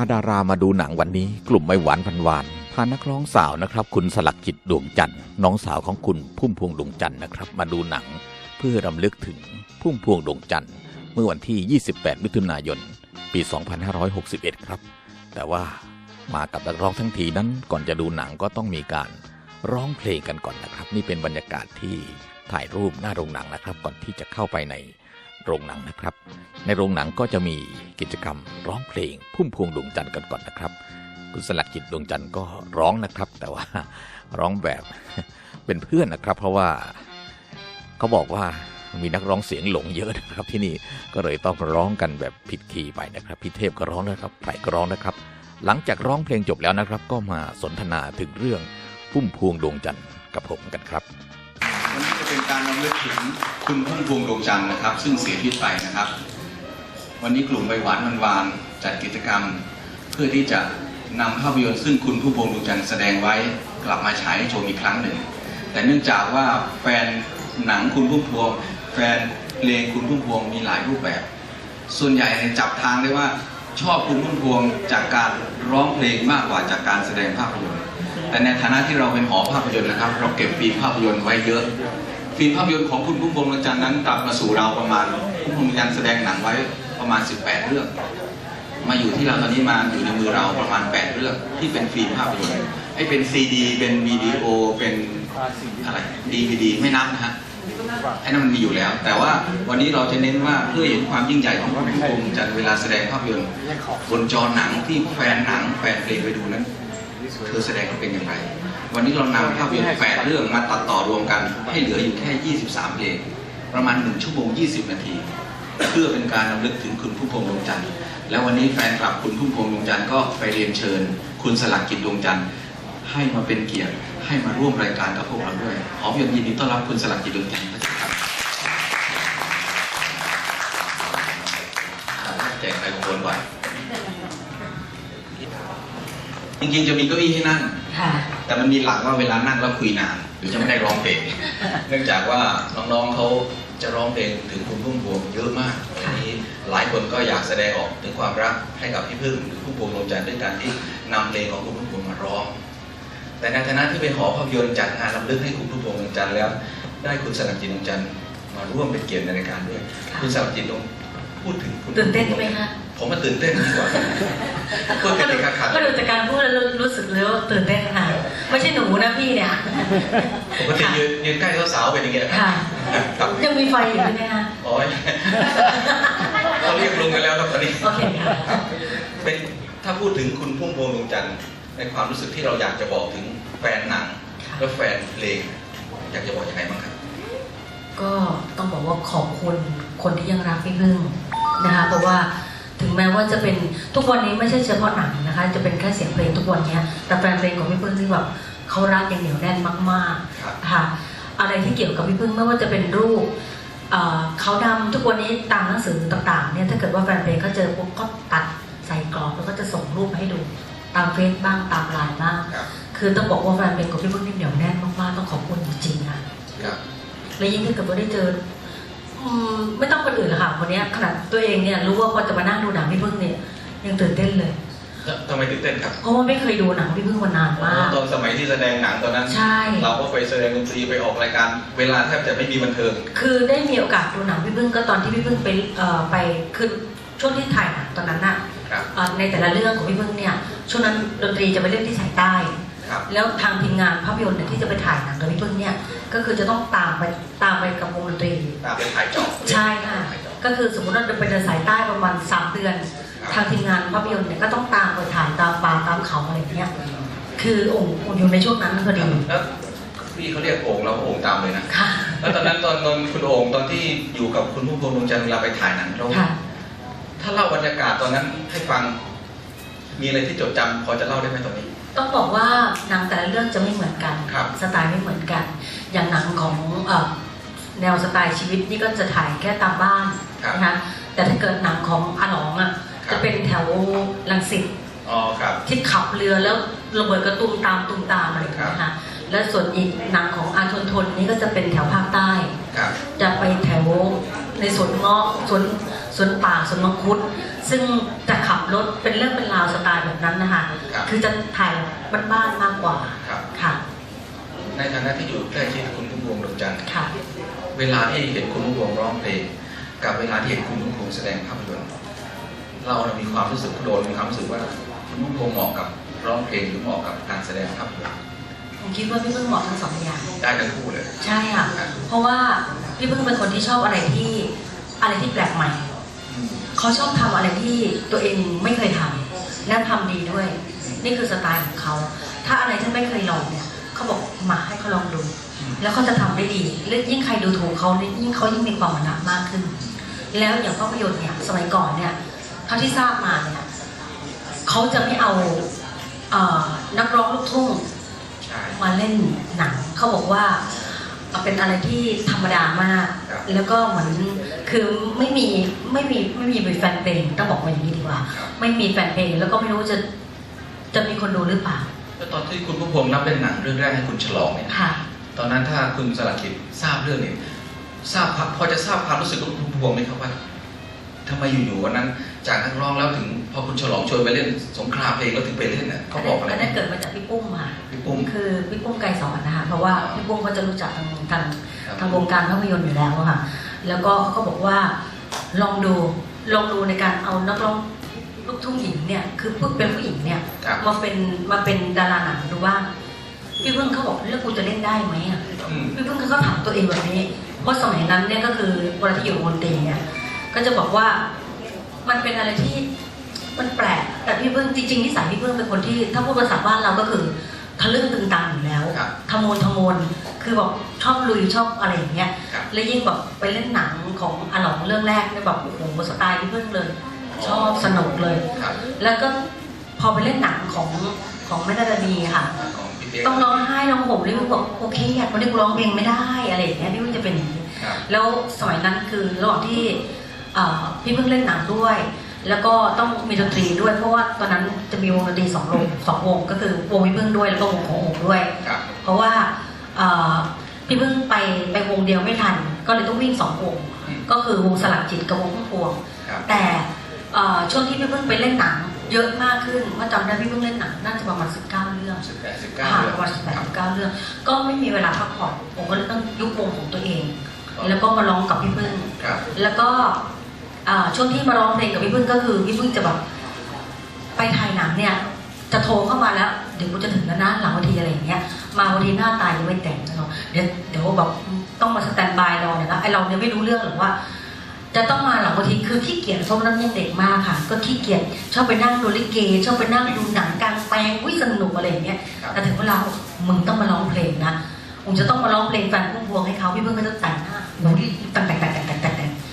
าดารามาดูหนังวันนี้ กลุ่มไม่หวานพันวานพานักร้องสาวนะครับ คุณสลักจิตดวงจันทร์น้องสาวของคุณพุ่มพวงดวงจันทร์นะครับ มาดูหนัง เพื่อรำลึกถึงพุ่มพวงดวงจันทร์เมื่อวันที่ 28 มิถุนายน ปี 2561 ครับ แต่ว่ามากับนักร้องทั้งทีนั้นก่อนจะดูหนังก็ต้องมีการร้องเพลงกันก่อนนะครับ นี่เป็นบรรยากาศที่ถ่ายรูปหน้าโรงหนังนะครับ ก่อนที่จะเข้าไปใน โรงหนังนะครับ ในโรงหนังก็จะมีกิจกรรมร้องเพลง พุ่มพวงดวงจันทร์กันก่อนนะครับ คุณสลักจิตดวงจันทร์ก็ร้องนะครับ แต่ว่าร้องแบบเป็นเพื่อนนะครับ เพราะว่าเขาบอกว่ามีนักร้องเสียงหลงเยอะนะครับที่นี่ก็เลยต้องร้องกันแบบผิดคีย์ไปนะครับพี่เทพก็ร้องนะครับไผ่ก็ร้องนะครับ หลังจากร้องเพลงจบแล้วนะครับ ก็มาสนทนาถึงเรื่องพุ่มพวงดวงจันทร์กับผมกันครับ จะเป็นการรำลึกถึงคุณพุ่มพวงดวงจันทร์นะครับ ซึ่งเสียชีวิตไปนะครับ วันนี้กลุ่มใบหวานวันวานจัดกิจกรรม เพื่อที่จะนำภาพยนตร์ซึ่งคุณพุ่มพวงดวงจันทร์แสดงไว้กลับมาฉายให้ชมอีกครั้งหนึ่ง แต่เนื่องจากว่าแฟนหนังคุณพุ่มพวง แฟนเพลงคุณพุ่มพวงมีหลายรูปแบบ ส่วนใหญ่จับทางได้ว่าชอบคุณพุ่มพวงจากการร้องเพลงมากกว่าจากการแสดงภาพยนตร์แต่ในฐานะที่เราเป็นหอภาพยนตร์นะครับ เราเก็บฟิล์มภาพยนตร์ไว้เยอะ ฟิล์มภาพยนตร์ของคุณพุ่มพวงดวงจันทร์นั้นกลับมาสู่เราประมาณพุ่มพวงดวงจันทร์แสดงหนังไว้ประมาณ 18 เรื่อง มาอยู่ที่เราตอนนี้มาอยู่ในมือเราประมาณ 8 เรื่องที่เป็นฟิล์มภาพยนตร์ไอ้เป็นซีดีเป็นวิดีโอเป็นอะไรดีวีดีไม่นับนะฮะไอ้นั่นมันมีอยู่แล้ว แต่ว่าวันนี้เราจะเน้นว่าเพื่อเห็นความยิ่งใหญ่ของคุณพุ่มพงดวงจันทร์เวลาแสดงภาพยนตร์บนจอหนังที่แฟนหนังแฟนเพลงไปดูนั้นเธอแสดงเป็นอย่างไร วันนี้เรานำภาพยนตร์แปดเรื่องมาตัดต่อรวมกัน ให้เหลืออยู่แค่ 23เพลงประมาณ 1 ชั่วโมง 20 นาที เพื่อเป็นการรำลึกถึงคุณพุ่มพวงดวงจันทร์แล้ววันนี้แฟนคลับคุณพุ่มพวงดวงจันทร์ก็ไปเรียนเชิญ คุณสลักจิตดวงจันทร์ให้มาเป็นเกียรติให้มาร่วมรายการกับพวกเราด้วยขอเพียงยินดีต้อนรับคุณสลักจิตดวงจันทร์ครับแจกไมโครโฟนจริงๆจะมีเก้าอี้ให้นั่งค่ะ แต่มันมีหลักว่าเวลานั่งแล้วคุยนานหรือจะไม่ได้ร้องเพลงเนื่องจากว่าน้องๆเขาจะร้องเพลงถึงคุณพุ่มพวงเยอะมากวันนี้หลายคนก็อยากแสดงออกถึงความรักให้กับพี่พึ่งหรือพุ่มพวงดวงจันทร์ด้วยการที่นำเพลงของคุณพุ่มพวงมาร้อง แต่ในฐานะที่เป็นหอภาพยนตร์จัดงานรำลึกให้คุณพุ่มพวงดวงจันทร์แล้ว ได้คุณสลักจิตดวงจันทร์มาร่วมเป็นเกียรติในรายการด้วยค่ะคุณสลักจิตดวงพูดถึงคุณตื่นเต้นไหมคะผมมาตื่นเต้นดีกว่าพูดกันอีกครั้งก็ดูจากการพูดแล้วรู้สึกเลยว่าตื่นเต้นค่ะ ไม่ใช่หนูนะพี่เนี่ยปกติยืนยืนใกล้สาวๆเป็นอย่างเงี้ยค่ะครับยังมีไฟอยู่ใช่ไหมคะโอ้ยเขาเรียกลุงกันแล้วครับตอนนี้โอเคค่ะเป็นถ้าพูดถึงคุณพุ่มพวงดวงจันทร์ในความรู้สึกที่เราอยากจะบอกถึงแฟนหนังและแฟนเพลงอยากจะบอกยังไงบ้างครับ ก็ต้องบอกว่าขอบคุณคนที่ยังรักพี่พึ่งนะคะเพราะว่า ถึงแม้ว่าจะเป็นทุกวันนี้ไม่ใช่เฉพาะหนังนะคะ จะเป็นแค่เสียงเพลงทุกวันเนี้ยแต่แฟนเพลงของพี่พึ่งที่แบบเขารักอย่างเหนียวแน่นมากครับๆค่ะอะไรที่เกี่ยวกับพี่พึ่งไม่ว่าจะเป็นรูปเอ่อเขาวดำทุกวันนี้ตามหนังสือต่างๆเนี่ยถ้าเกิดว่าแฟนเพลงเขาเจอปุ๊บก็ตัดใส่กรอบแล้วก็จะส่งรูปมาให้ดูตามเฟซบ้างตามไลน์บ้างครับคือต้องบอกว่าแฟนเพลงของพี่พึ่งนี่เหนียวแน่นมากๆต้องขอบคุณจริงๆค่ะครับและยิ่งถ้าเกิดว่าได้เจออืม ไม่ต้องคนอื่นหรอกค่ะคนเนี้ยขนาดตัวเองเนี่ยรู้ว่าพอจะมานั่งดูหนังพี่พึ่งเนี่ยยังตื่นเต้นเลยแล้วทำไมตื่นเต้นครับเพราะว่าไม่เคยดูหนังพี่พึ่งมานานมากตอนสมัยที่แสดงหนังตอนนั้นใช่เราก็ไปแสดงดนตรีไปออกรายการ เวลาแทบจะไม่มีบันเทิง คือได้มีโอกาสดูหนังพี่พึ่งก็ตอนที่พี่พึ่งไปเอ่อไปคือช่วงที่ถ่ายหนังตอนนั้นน่ะครับเอ่อในแต่ละเรื่องของพี่พึ่งเนี่ยช่วงนั้นดนตรีจะไปเล่นที่สายใต้ครับ แล้วทางทีมงานภาพยนตร์เนี่ยที่จะไปถ่ายหนังกับพี่พึ่งเนี่ยก็คือจะต้องตามไปตามไปกับวงดนตรีตามเป็นถ่ายจอบใช่ค่ะก็คือสมมติว่าเราไปเดินสายใต้ประมาณสามเดือน ทางทีมงานภาพยนตร์เนี่ยก็ต้องตามไปถ่ายตามป่าตามเขาอะไรอย่างเงี้ยคือโอ่งโอ่งอยู่ในช่วงนั้นพอดีแล้วพี่เขาเรียกโอ่งเราก็โอ่งตามเลยนะค่ะแล้วตอนนั้นตอนตอนคุณโอ่งตอนที่อยู่กับคุณพุ่มพวงดวงจันทร์เวลาไปถ่ายหนังเราค่ะถ้าเล่าบรรยากาศตอนนั้นให้ฟัง มีอะไรที่จดจำพอจะเล่าได้ไหมตอนนี้ ต้องบอกว่าหนังแต่ละเรื่องจะไม่เหมือนกันครับสไตล์ไม่เหมือนกัน อย่างหนังของเอ่อแนวสไตล์ชีวิตนี่ก็จะถ่ายแค่ตามบ้านครับนะคะแต่ถ้าเกิดหนังของอาหลองอะครับจะเป็นแถวลังสิตอ๋อครับที่ขับเรือแล้วระเบิดกระตุ้มตามตุ้มตามอะไรอย่างเงี้ยค่ะและส่วนอีกหนังของอาชนทนนี่ก็จะเป็นแถวภาคใต้ครับจะไปแถวในสวนเงาะสวนสวนป่าสวนมังคุด ซึ่งจะขับ รถเป็นเรื่องเป็นราวสไตแบบนั้นนะคะครับคือจะถ่ายแบบบ้านๆมากกว่าครับ ค่ะในฐานะที่อยู่ใกล้ชิดคุณพุ่มพวงดวงจันทร์ค่ะ เวลาที่เห็นคุณพุ่มพวงร้องเพลง กับเวลาที่เห็นคุณพุ่มพวงแสดงภาพยนตร์เราเนี่ยมีความรู้สึกโดนมีความรู้สึกว่าคุณพุ่มพวงเหมาะกับร้องเพลงหรือเหมาะกับการแสดงภาพยนตร์ผมคิดว่าพี่เพิ่งเหมาะทั้งสองอย่าง ได้ทั้งคู่เลย ใช่ค่ะ เพราะว่าพี่เพิ่งเป็นคนที่ชอบอะไรที่อะไรที่แปลกใหม่อืม เขาชอบทำอะไรที่ตัวเองไม่เคยทำและทำดีด้วย นี่คือสไตล์ของเขา ถ้าอะไรที่ไม่เคยลองเนี่ยเขาบอกมาให้เขาลองดู แล้วเขาจะทำได้ดีและยิ่งใครดูถูกเขาเนี่ยยิ่งเขายิ่งมีความหนักมากขึ้น แล้วอย่างภาพยนตร์เนี่ยสมัยก่อนเนี่ยเท่าที่ทราบมาเนี่ยเขาจะไม่เอาเอ่อนักร้องลูกทุ่งใช่มาเล่นหนังเขาบอกว่า เป็นอะไรที่ธรรมดามากครับแล้วก็เหมือนคือไม่มีไม่มีไม่มีแฟนเพลงต้องบอกว่าอย่างนี้ดีกว่าครับไม่มีแฟนเพลงแล้วก็ไม่รู้จะจะมีคนดูหรือเปล่าแล้วตอนที่คุณพุ่มพวงรับเล่นหนังเรื่องแรกให้คุณฉลองเนี่ยค่ะตอนนั้นถ้าคุณสลักกิจทราบเรื่องนี้ทราบพอจะทราบความรู้สึกของคุณพุ่มพวงไหมครับว่าทำไมอยู่ๆวันนั้น จากนักร้องแล้วถึงพอคุณฉลองชวนไปเล่นสงครามเพลงแล้วถึงไปเล่นเนี่ยเขาบอกอะไรอันนั้นเกิดมาจากพี่ปุ้มค่ะพี่ปุ้มคือพี่ปุ้มไกรสอนนะคะเพราะว่าพี่ปุ้มเขาจะรู้จักทางทางครับทางวงการภาพยนตร์อยู่แล้วอะค่ะ แล้วก็เขาก็บอกว่าลองดูลองดูในการเอานักร้องลูกทุ่งหญิงเนี่ยคือพูดเป็นผู้หญิงเนี่ยครับมาเป็นมาเป็นดาราหนังดูว่าพี่พึ่งเขาบอกแล้วกูจะเล่นได้ไหมอะอืมพี่พึ่งเขาก็ถามตัวเองแบบนี้เพราะสมัยนั้นเนี่ยก็คือเวลาที่อยู่วงดนตรีเนี่ยก็จะบอกว่า มันเป็นอะไรที่มันแปลก แต่พี่พึ่งจริงๆนิสัยพี่พึ่งเป็นคนที่ ถ้าพูดภาษาบ้านเราก็คือทะลึ่งตึงตังอยู่แล้วครับทะโมนทะโมนคือแบบชอบลุยชอบอะไรอย่างเงี้ย ครับ แล้วยิ่งแบบไปเล่นหนังของอาหลองเรื่องแรกเนี่ยแบบโอ้โหสไตล์พี่พึ่งเลย ชอบสนุกเลย ครับแล้วก็พอไปเล่นหนังของของแม่ดารานีค่ะ ของพี่เป๊กต้องร้องไห้ร้องห่มเลยมึงบอกโอเคอยากคนนี้กูร้องเพลงไม่ได้อะไรอย่างเงี้ยนี่มันจะเป็นอย่างนี้ ครับ แล้วสมัยนั้นคือระหว่างที่เอ่อ พี่เพิ่งเล่นหนังด้วย แล้วก็ต้องมีดนตรีด้วย เพราะว่าตอนนั้นจะมีวงดนตรีสองวงสองวงก็คือวงพี่เพิ่งด้วยแล้วก็วงของโองด้วยครับเพราะว่าเอ่อพี่เพิ่งไปไปวงเดียวไม่ทัน ก็เลยต้องวิ่งสองวงอืมก็คือวงสลักจิตกับวงพุ่มพวงครับแต่เอ่อช่วงที่พี่เพิ่งไปเล่นหนังเยอะมากขึ้นว่าจำได้พี่เพิ่งเล่นหนังน่าจะประมาณ19เรื่องสิบแปดสิบเก้าค่ะเดือนประมาณสิบแปดครับสิบเก้าเรื่อง ก็ไม่มีเวลาพักผ่อนผมก็เลยต้องยุบวงของตัวเอง แล้วก็มาร้องกับพี่พึ่งครับแล้วก็อ่า ช่วงที่มาร้องเพลงกับพี่พึ่งก็คือพี่พึ่งจะแบบไปถ่ายหนังเนี่ย จะโทรเข้ามาแล้ว เดี๋ยวกูจะถึงแล้วนะหลังวันทีอะไรอย่างเงี้ย มาวันทีหน้าตายยังไม่แต่งเนาะเดี๋ยวเดี๋ยวแบบต้องมาสแตนบายรอเนี่ยนะไอเราเนี่ยไม่รู้เรื่องหรอกว่า จะต้องมาหลังวันทีคือขี้เกียจเพราะมันยังเด็กมากค่ะ ก็ขี้เกียจชอบไปนั่งดูลิเกชอบไปนั่งดูหนังกลางแปลงวิสนุกอะไรอย่างเงี้ยแต่ถึงเวลามึงต้องมาร้องเพลงนะผมจะต้องมาร้องเพลงแฟนพุ่มพวงให้เขาพี่เพิ่งก็จะแต่งหน้าหนูรีแต่งแต่ง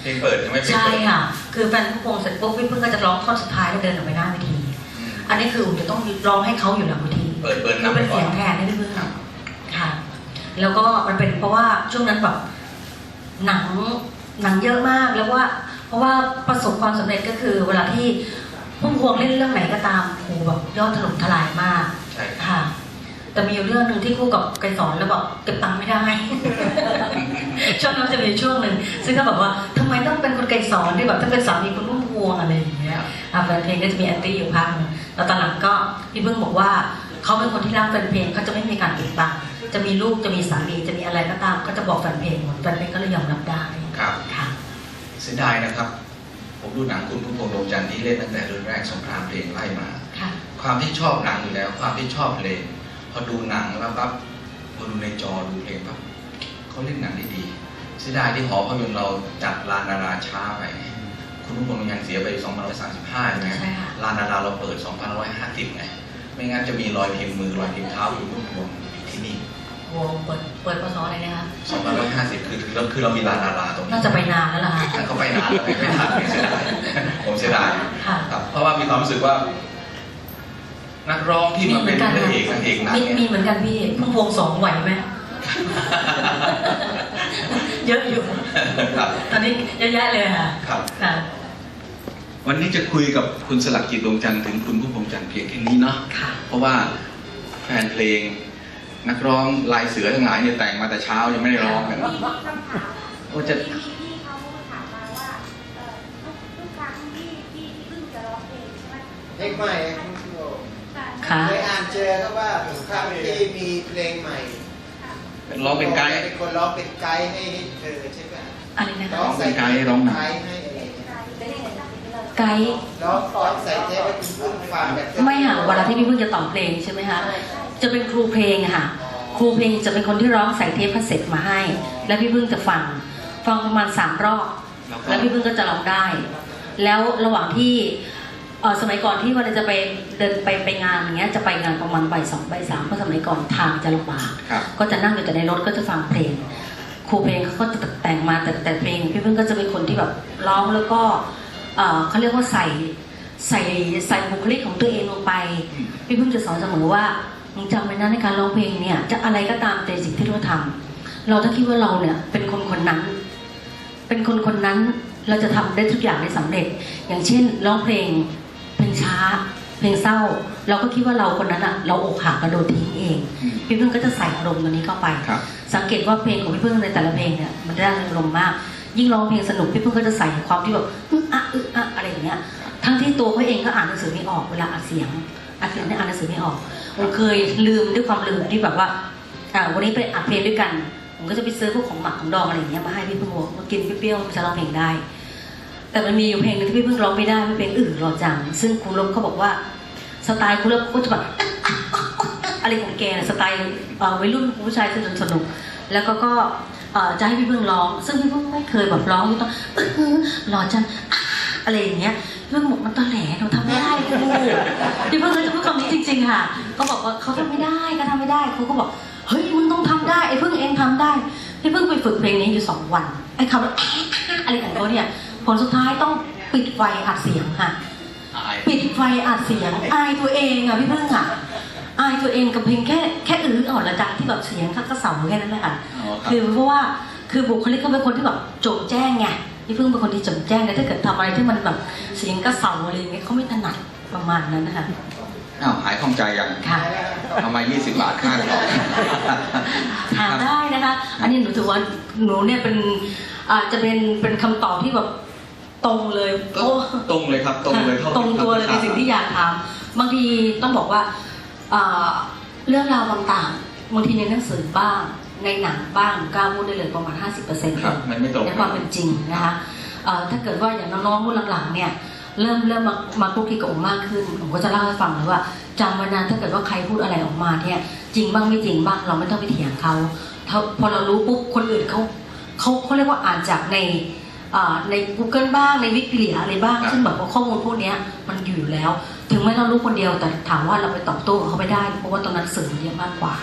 เพลงเปิดใช่ไหมเพลงใช่เปิดค่ะ คือแฟนพุ่มพวงเสร็จปุ๊บพี่เพิ่งก็จะร้องท่อนสุดท้ายแล้วเดินออกไปหน้าเวทีอืมอันนี้คือผมจะต้องร้องให้เขาอยู่หลังเวทีเปิดเปิดคือำไปนเป็นก่อเสีนยงแทนให้พี่เพิ่งครับค่ะ แล้วก็มันเป็นเพราะว่าช่วงนั้นแบบหนังหนังเยอะมากแล้วว่า เพราะว่าประสบความสำเร็จก็คือ เวลาที่พุ่มพวงเล่นเรื่องไหนก็ตามโอ้โหแบบยอดถล่มทลายมากใช่ครับค่ะ แต่มีอยู่เรื่องหนึ่งที่คู่กับไกรสอนแล้วบอกเก็บตังค์ไม่ได้ช่วงนั้นจะมีช่วงหนึ่งซึ่งก็แบบว่าทำ ไมต้องเป็นคนไกรสอนที่แบบถ้าเป็นสามีคุณพุ่มพวงอะไรอย่างเงี้ยอะแฟนเพลงก็จะมีแอนตี้อยู่พักหนึ่งแล้วตอนหลังก็พี่เพิ่งบอกว่าเขาเป็นคนที่รักแฟนเพลงเขาจะไม่มีการเก็บตังค์จะมีลูกจะมีสามีจะมีอะไรก็ตาม ก็จะบอกแฟนเพลงหมดแฟนเพลงก็เลยยอมรับได้ครับค่ะเสียดายนะครับ ผมดูหนังคุณพุ่มพวงดวงจันทร์ที่เล่นตั้งแต่เรื่องแรกสงครามเพลงไล่มาค่ะความที่ชอบหนังอยู่แล้ว ความที่ชอบเพลงพอดูหนังแล้วปั๊บพอดูในจอดูเพลงปั๊บเขาเล่นหนังได้ดี เสียดายที่หอภาพยนตร์เราจัดลานนาราช้าไป คุณพุ่มพวงดวงจันทร์เสียไป2535ใช่ไหมใช่ค่ะ ลานนาราเราเปิด2550ไงไม่งั้นจะมีรอยพิมพ์มือรอยพิมพ์เท้าคุณพุ่มพวงอยู่ที่นี่โอ้เปิดเปิดพศอะไรนะคะ2550คือคือเราคือเรามีลานนาราตรงนี้น่าจะไปนานแล้วล่ะค่ะท่านเขาไปนานแล้วไม่ทันไม่เสียดายผมเสียดายค่ะ ครับเพราะว่ามีความรู้สึกว่า นักร้องที่มีมาเหมืเป็อนนกันพระค่ะเอกนางเอกหนังมีเนี่ย มีเหมือนกันพี่พุ่มพวงสองไหวไหม เยอะอยู่ ครับ ตอนนี้เยอะแยะเลยค่ะครับ ค่ะ วันนี้จะคุยกับคุณสลักจิตดวงจันทร์ถึงคุณพุ่มพวงจันทร์เพียงแค่นี้เนาะ ค่ะ เพราะว่าแฟนเพลง นักร้องลายเสือทั้งหลายเนี่ยแต่งมาแต่เช้ายังไม่ได้ร้องกัน มีคำถามโอ้จะมีพี่เขาถามมาว่าเอ่อทุกทุกครั้งที่ที่ที่เพิ่งจะร้องเพลงใช่ไหมเพลงใหม่ค่ะ เคยอ่านเจอก็ว่าทุกครั้งที่มีเพลงใหม่ ร้องเป็นไกด์เป็นคนร้องเป็นไกด์ให้เธอใช่ไหมอะไรนะคะร้องใส่เป็นไกด์ร้องหนัง ไกด์ให้อะไรอย่างเงี้ยไกด์ร้องร้องใส่เทปให้คุณผู้ฟังแบบไม่ค่ะเวลาที่พี่เพิ่งจะต่อเพลงใช่ไหมคะจะเป็นครูเพลงอะค่ะ ครูเพลงจะเป็นคนที่ร้องใส่เทปคาสเซ็ตมาให้ แล้วพี่เพิ่งจะฟังฟังประมาณสามรอบแล้วพี่เพิ่งก็จะร้องได้ แล้วระหว่างที่เอ่อ สมัยก่อนที่เวลาจะไปเดินไปไปงานอย่างเงี้ยจะไปงานประมาณบ่ายสองบ่ายสามเพราะสมัยก่อนทางจะลำบากครับก็จะนั่งอยู่แต่ในรถก็จะฟังเพลงครูเพลงเขาก็จะแต่งมาแต่แต่เพลงพี่เพิ่งก็จะเป็นคนที่แบบร้องแล้วก็เอ่อเขาเรียกว่าใส่ใส่ใส่บุคลิกของตัวเองลงไป พี่เพิ่งจะสอนเสมอว่ามึงจำไว้นะในการร้องเพลงเนี่ยจะอะไรก็ตามแต่สิ่งที่เราทำเราต้องคิดว่าเราเนี่ยเป็นคนคนนั้น เป็นคนคนนั้นเราจะทำได้ทุกอย่างได้สำเร็จ อย่างเช่นร้องเพลง เพลงช้า เพลงเศร้า เราก็คิดว่าเราคนนั้นอะเราอกหักกระโดดทิ้งเองอืมพี่เพิ่งก็จะใส่อารมณ์ตัวนี้เข้าไปครับสังเกตว่าเพลงของพี่พึ่งในแต่ละเพลงเนี่ยมันได้อารมณ์มาก ยิ่งร้องเพลงสนุกพี่พึ่งก็จะใส่ความที่แบบอึ๊ะอะอึ๊ะอะอะไรอย่างเงี้ย ทั้งที่ตัวเขาเองก็อ่านหนังสือไม่ออกเวลาอัดเสียงอัดเสียงเนี่ยอ่านหนังสือไม่ออกผมเคยลืมด้วยความลืมที่แบบว่าอ่าวันนี้ไปอัดเพลงด้วยกัน ผมก็จะไปซื้อพวกของหมักของดองอะไรอย่างเงี้ยมาให้พี่พึ่งบอกมากินเปรี้ยวๆจะร้องเพลงได้ แต่มันมีอยู่เพลงหนึงที่พี่เพึ่งร้องไม่ได้ไม่เป็นอื่นรอจัง ซึ่งครูลบเขาบอกว่าสไตล์ครูลบก็จะแบบอะไรของแกนะสไตล์วัยรุ่นผู้ชายสนุกสนุกแล้วก็ก็จะให้พี่เพึ่งร้อง ซึ่งพี่เพึ่งไม่เคยแบบร้องต้องอื้อหือหล่อจังอะไรอย่างเงี้ยพี่พึ่งบอกมันตอแหลเราทำไม่ได้ครูพี่เพึ่งก็จะพูดคำนี้จริง ๆ ค่ะเขาบอกว่าเขาทำไม่ได้ก็ทำไม่ได้ครูก็บอกเฮ้ยมึงต้องทำได้ไอ้เพึ่งเองทำได้พี่เพึ่งไปฝึกเพลงนี้อยู่สองวันไอ้คำว่าอะไรของเขาเนี่ย ผลสุดท้ายต้องปิดไฟอัดเสียงค่ะอายปิดไฟอัดเสียง อายตัวเองอะพี่พึ่งอะ อายตัวเองกับเพลงแค่แค่อื้ออ่อนละจังที่แบบเสียงข้างกระเสาแค่นั้นแหละค่ะอ๋อครับคือเพราะว่าคือบุคลิกเขาเป็นคนที่แบบโจงแจ้งไงพี่พึ่งเป็นคนที่โจงแจ้งแต่ถ้าเกิดทำอะไรที่มันแบบเสียงกระเสาอะไรอย่างเงี้ยเขาไม่ถนัดประมาณนั้นนะคะอ้าวหายข้องใจยังค่ะเอามา20บาทค่าต่อถามได้นะคะ อันนี้หนูถือว่าหนูเนี่ยเป็นอาจจะเป็นเป็นคำตอบที่แบบ ตรงเลยเพราะตรงเลยครับ ตรงเลยเท่าตรงตัวเลยในสิ่งที่อยากถามบางทีต้องบอกว่าเอ่อเรื่องราวต่างๆบางทีในหนังสือบ้าง ในหนังบ้างกล้าพูดได้เลยประมาณ 50%ครับมันไม่ตรงในความเป็นจริงนะคะเอ่อถ้าเกิดว่าอย่างน้องๆรุ่นหลังๆเนี่ยเริ่มเริ่มมามาคุกคีกับผมมากขึ้น ผมก็จะเล่าให้ฟังเลยว่าจำไว้นานถ้าเกิดว่าใครพูดอะไรออกมาเนี่ยจริงบ้างไม่จริงบ้างเราไม่ต้องไปเถียงเขาถ้าพอเรารู้ปุ๊บคนอื่นเขาเขาเขาเรียกว่าอ่านจากในเอ่อ ใน Google บ้างในวิกิเลียอะไรบ้างครับซึ่งแบบว่าข้อมูลพวกเนี้ยมันอยู่อยู่แล้ว ถึงแม้เรารู้คนเดียวแต่ถามว่าเราไปตอบโต้กับเขาไม่ได้ เพราะว่าตรงนั้นสื่อเยอะมากกว่า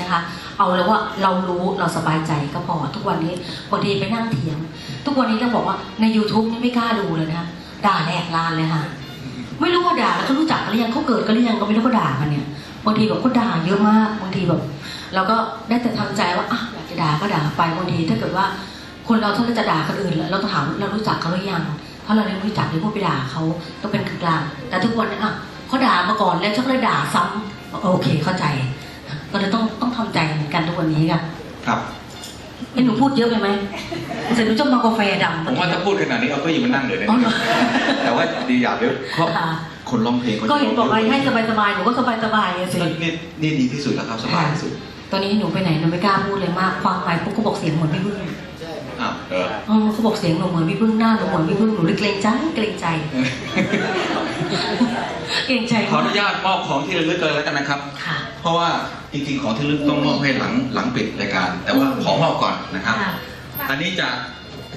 นะคะ เอาแล้วว่าเรารู้เราสบายใจก็พอทุกวันนี้บางทีไปนั่งเถียง ทุกวันนี้ต้องบอกว่าใน YouTube นี่ไม่กล้าดูเลยนะด่าแหลกลานเลยค่ะไม่รู้ว่าด่าแล้วเขารู้จักกันหรือยังเขาเกิดกันหรือยังก็ไม่รู้ก็ด่ากันเนี่ยบางทีแบบเขาด่าเยอะมากบางทีแบบเราก็ได้แต่ทำใจว่าอะอยากจะด่าก็ด่าไปบางทีถ้าเกิดว่า คนเราถ้าเราจะด่าคนอื่นเราต้องถามเรารู้จักเขาหรือยังถ้าเราไม่รู้จักหรือพูดไปด่าเขาต้องเป็นกลางๆแต่ทุกวันนี้อะเขาด่ามาก่อนแล้วฉันก็เลยด่าซ้ำโอเคเข้าใจ ก็เลยต้องต้องทำใจเหมือนกันทุกวันนี้ค่ะครับเอ้ยหนูพูดเยอะไปไหมเสร็จหนูจะมากาแฟดำผมว่าถ้าพูดขนาดนี้เอาก็ยิงมานั่งเลยนะอ๋อเหรอแต่ว่าดีอย่างเดียวเพราะค่ะคนร้องเพลงเขาก็เห็นบอกอะไรให้สบายๆหนูก็สบายๆอะสินี่นี่ดีที่สุดแล้วครับสบายที่สุดตอนนี้หนูไปไหนหนูไม่กล้าพูดเลยมากฟังไปปุ๊บก็บอกเสียงเหมือนพี่พึ่งใช่ อ้าวเอออ๋อเขาบอกเสียงหนูเหมือนพี่พึ่งหน้าหนูเหมือนพี่พึ่งหนูเลยเกรงใจเกรงใจ เกรงใจขออนุญาตมอบของที่ระลึกเลยแล้วกันนะครับ ค่ะ เพราะว่าจริงๆของที่ระลึกต้องมอบให้หลังหลังปิดรายการ แต่ว่าขอมอบก่อนนะครับค่ะอันนี้จาก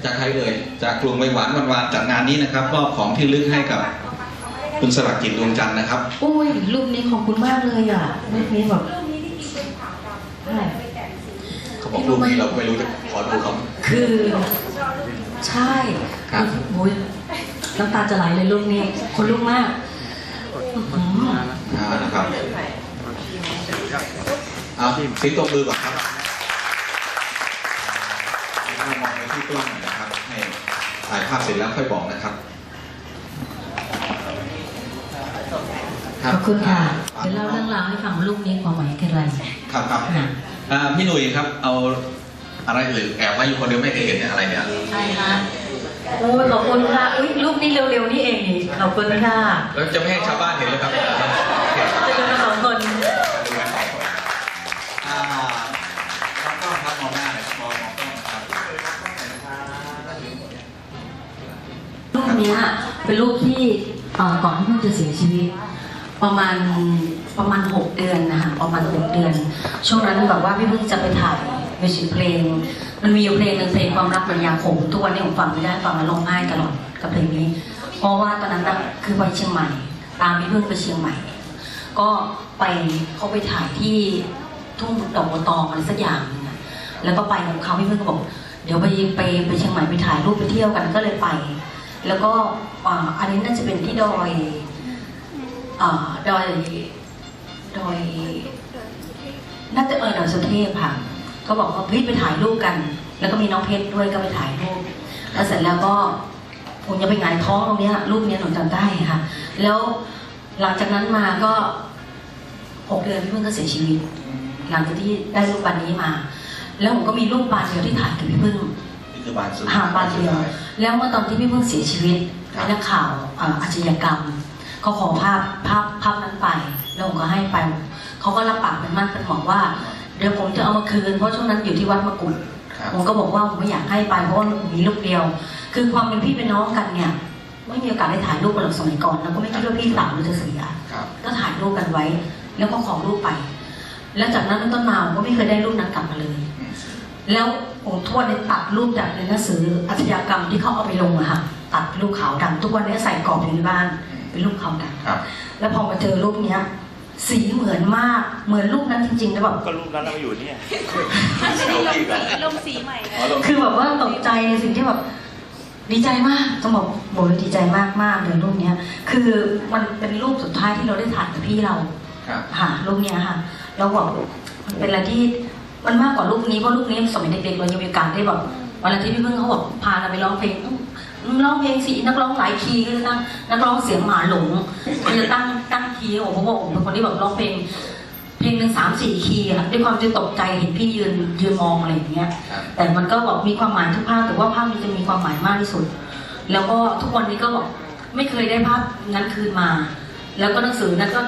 จากใครเอ่ยจากกลุ่มใบหวานวันวานจากงานนี้นะครับมอบของที่ระลึกให้กับคุณสลักจิตดวงจันทร์นะครับอุ้ยรูปนี้ขอบคุณมากเลยอะรูปนี้แบบรูปนี้ที่จริงเป็นขาวดำใช่ไปแกะสีเขาบอกรูปนี้เราไม่รู้จะขอดูเขา คือชอบรูปนี้ใช่ครับ โอ้ยน้ำตาจะไหลเลยรูปนี้คนลุกมากอื้อหืออ่านะครับเอาสิงตบมือก่อนครับให้มองไปที่กล้องหน่อยนะครับ ให้ถ่ายภาพเสร็จแล้วค่อยบอกนะครับขอบคุณค่ะเดี๋ยวเล่าเรื่องราวให้ฟังว่ารูปนี้ความหมายคืออะไรครับครับค่ะอ่าพี่หนุ่ยครับเอา อะไรเอ่ยแอบไว้อยู่คนเดียวไม่เคยเห็นเนี่ยอะไรเนี่ยใช่ค่ะโอ้ยขอบคุณค่ะอุ้ยรูปนี้เร็วๆนี่เองนี่ขอบคุณค่ะแล้วจะไม่ให้ชาวบ้านเห็นเลยครับจะเจอกันสองคนอ่ามองกล้องครับมองหน้าหน่อยครับมองมองกล้องครับรูปเนี้ยเป็นรูปที่เอ่อก่อนที่เพิ่งจะเสียชีวิตประมาณประมาณหกเดือนนะคะประมาณหกเดือน ช่วงนั้นแบบว่าพี่เพิ่งจะไปถ่าย มิวสิกเพลง มันมีอยู่เพลงหนึ่งเพลงความรักมันยาขมทุกวันนี้ผมฟังไม่ได้ฟังแล้วร้องไห้ตลอดกับเพลงนี้ เพราะว่าตอนนั้นนะคือไปเชียงใหม่ ตามพี่เพิ่งไปเชียงใหม่ ก็ไปเขาไปถ่ายที่ทุ่งดอกตองอะไรสักอย่างนึงแล้วก็ไปของเขาพี่เพื่อนก็บอก เดี๋ยวไปไปไปเชียงใหม่ไปถ่ายรูปไปเที่ยวกันก็เลยไป แล้วก็อ่าอันนี้น่าจะเป็นที่ดอยอ่าดอยดอยน่าจะเออดอยสุเทพค่ะ ก็บอกว่าเฮ้ยไปถ่ายรูปกัน แล้วก็มีน้องเพชรด้วยก็ไปถ่ายรูปแล้วเสร็จแล้วก็ผมจะไปหงายท้องตรงเนี้ยรูปเนี้ยหนูจำได้ค่ะ แล้วหลังจากนั้นมาก็หกเดือนพี่เพิ่งก็เสียชีวิต หลังจากที่ได้รูปบานนี้มา แล้วผมก็มีรูปบานเดียวที่ถ่ายกับพี่พึ่งนี่คือบานสุดหาบานเดียวแล้วเมื่อตอนที่พี่พึ่งเสียชีวิตครับนักข่าวเอ่ออาชญากรรมเขาขอภาพภาพภาพนั้นไปแล้วผมก็ให้ไปเขาก็รับปากเป็นมั่นเป็นหมอกว่า เดี๋ยวผมจะเอามาคืน เพราะช่วงนั้นอยู่ที่วัดมะกุฎครับผมก็บอกว่าผมไม่อยากให้ไปเพราะว่าผมมีลูกเดียว คือความเป็นพี่เป็นน้องกันเนี่ยไม่มีโอกาสได้ถ่ายรูปกันหรอกสมัยก่อนแล้วก็ไม่คิดว่าพี่สาวเราจะเสียครับก็ถ่ายรูปกันไว้ แล้วก็ขอรูปไป แล้วจากนั้นเป็นต้นมาผมก็ไม่เคยได้รูปนั้นกลับมาเลยอืมแล้วผมทวดได้ตัดรูปจากในหนังสืออาชญากรรมที่เขาเอาไปลงอะค่ะตัดรูปขาวดำทุกวันนี้ใส่กรอบอยู่ในบ้านเป็นรูปขาวดครับำแล้วพอมาเจอรูปเนี้ย สีเหมือนมากเหมือนรูปนั้นจริงๆแล้วแบบก็รูปนั้นเราอยู่เนี่ยลงสีลงสีใหม่นะอ๋อลงคือแบบว่าตกใจในสิ่งที่แบบดีใจมากจะบอกบอกเลยดีใจมากมากๆเลยรูปเนี้ย คือมันเป็นรูปสุดท้ายที่เราได้ถ่ายกับพี่เราครับค่ะรูปเนี้ยค่ะเราบอกมันเป็นอะไรที่มันมากกว่ารูปนี้เพราะรูปนี้สมัยเด็กๆเรายังมีโอกาสได้แบบวันละที่พี่เพิ่งเขาบอกพาเราไปร้องเพลงอื้อมึง ร้องเพลงสินักร้องหลายคีย์ก็จะตั้งนักร้องเสียงหมาหลงเขาจะตั้งตั้งคีย์โอ้โหเพว่าผมเป็นคนที่แบบร้องเพลงเพลงหนึ่งสามสี่คีย์อะด้วยความที่ตกใจเห็นพี่ยืนยืนมองอะไรอย่างเงี้ย แต่มันก็บอกมีความหมายทุกภาพแต่ว่าภาพนี้จะมีความหมายมากที่สุด แล้วก็ทุกวันนี้ก็บอกไม่เคยได้ภาพนั้นคืนมา แล้วก็หนังสือนั้นก็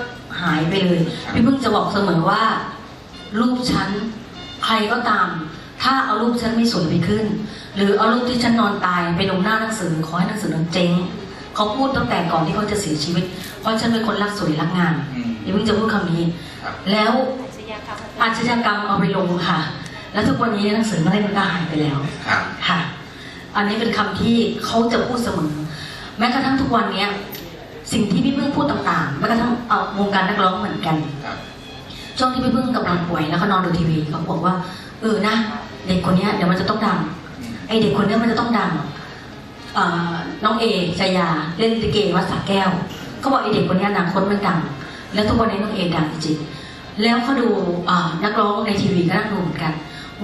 หายไปเลย พี่เพิ่งจะบอกเสมอว่ารูปฉันใครก็ตาม ถ้าเอารูปฉันไม่สวยไปขึ้น หรือเอารูปที่ฉันนอนตายไปลงหน้าหนังสือขอให้หนังสือนั้นเจ๊งเขาพูดตั้งแต่ก่อนที่เขาจะเสียชีวิต เพราะฉันเป็นคนรักสวยรักงามอืมพี่เพิ่งจะพูดคำนี้ครับแล้วอาชญากรรมอาชญากรรมเอาไปลงค่ะ แล้วทุกวันนี้หนังสือมาเล่มมันก็หายไปแล้วครับค่ะ อันนี้เป็นคำที่เขาจะพูดเสมอ แม้กระทั่งทุกวันเนี้ยสิ่งที่พี่เพิ่งพูดต่างๆแม้กระทั่งเอาวงการนักร้องเหมือนกันครับช่วงที่พี่เพิ่งกำลังป่วยแล้วก็นอนดูทีวีเขาบอกว่าเออนะ เด็กคนเนี้ยเดี๋ยวมันจะต้องดังไอเด็กคนเนี้ยมันจะต้องดังเอ่อน้องเอชายาเล่นลิเกวัดสระแก้วเขาบอกไอเด็กคนเนี้ยอนาคตมันดัง แล้วทุกวันนี้น้องเอดังจริงๆแล้วเขาดูอ่านักร้องในทีวีก็นั่งดูเหมือนกัน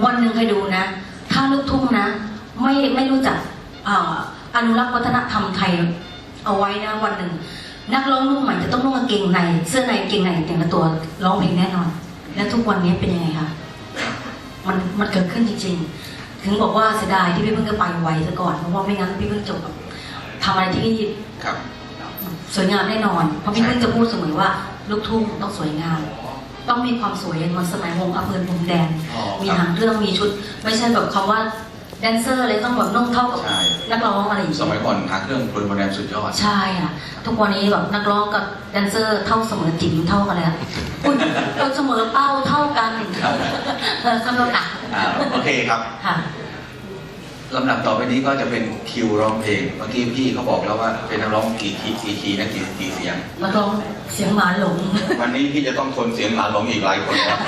วันหนึ่งเคยดูนะ ถ้าลูกทุ่งนะ ไม่ไม่รู้จักอ่าอนุรักษ์วัฒนธรรมไทยเอาไว้นะวันหนึ่งนักร้องรุ่นใหม่จะต้องนุ่งกางเกงในเสื้อในกางเกงในแต่งละตัวร้องเพลงแน่นอน และทุกวันนี้เป็นยังไงคะ มันมันเกิดขึ้นจริง ๆ ถึงบอกว่าเสียดายที่พี่เพิ่งก็ไปไวซะก่อนเพราะว่าไม่งั้นพี่เพิ่งจบแบบทำอะไรที่ครับสวยงามแน่นอน เพราะพี่เพิ่งจะพูดเสมอว่าลูกทุ่งต้องสวยงาม ต้องมีความสวยเหมือนสมัยวงอภเพินพรมแดนอ๋อมีครับหางเครื่องมีชุด ไม่ใช่แบบคำว่าแดนเซอร์อะไรต้องแบบนุ่งเท่ากับใช่นักร้องอะไรอย่างสเงี้ยมัยก่อนหาเครื่องพลโมเดลสุดยอด ใช่ค่ะทุกวันนี้แบบนักร้องกับแดนเซอร์เท่าเสมอจิ๋มเท่ากันเลยอะอุ้ยเราเสมอเป้าเท่า กันครับเออคำเราหนักอ่าโอเคครับค่ะลำดับต่อไปนี้ก็จะเป็นคิวร้องเพลง เมื่อกี้พี่เขาบอกแล้วว่าเป็นนักร้องกี่คีย์กี่คีย์นะกี่กี่เสียงนักร้องเสียงหมาหลง วันนี้พี่จะต้องทนเสียงหลานหลงอีกหลายคนครับ